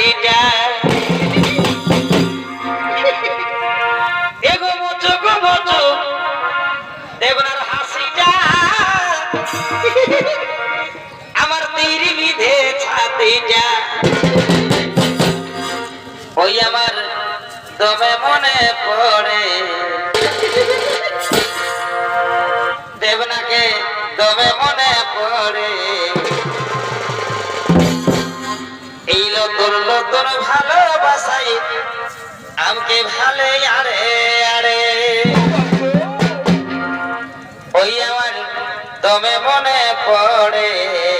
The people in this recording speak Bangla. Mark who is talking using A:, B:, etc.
A: বাড়িটা। এগো হাসিটা। আমার ছাতিটা। ওই আমার তবে মনে পড়ে। দেবনাকে তবে মনে পড়ে। লোকজন ভালোবাসাই। আমকে ভালো আরে আরে। ওই আমার তবে মনে পড়ে।